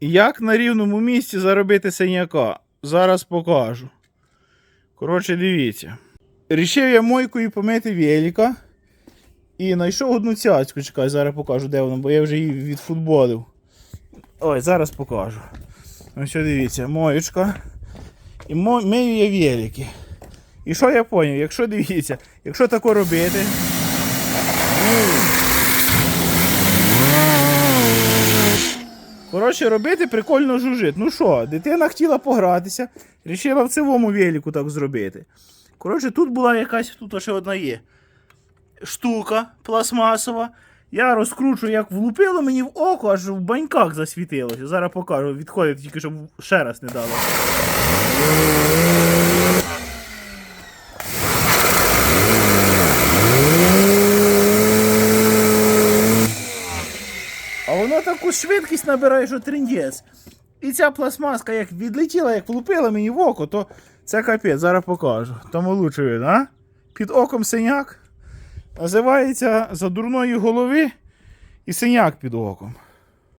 Як на рівному місці заробити синяка? Зараз покажу. Коротше, дивіться. Рішив я мойкою помити велика. І знайшов одну цяцьку. Чекай, зараз покажу, де вона, бо я вже її відфутболив. Ой, зараз покажу. Ось дивіться, моєчка. І мию я велики. І що я поняв? Якщо дивіться, якщо тако робити. Коротше, робити прикольно жужит. Ну що, дитина хотіла погратися, рішила в цивому велику так зробити. Коротше, тут була якась, тут ще одна є. Штука пластмасова. Я розкручую, як влупило мені в око, аж в баньках засвітилося. Зараз покажу, відходить тільки, щоб ще раз не дало. А воно таку швидкість набирає, що триндєс. І ця пластмаска як відлетіла, як влупила мені в око, то це капець, зараз покажу. Тому лучше видно, а? Під оком синяк. Називається за дурної голови і синяк під оком.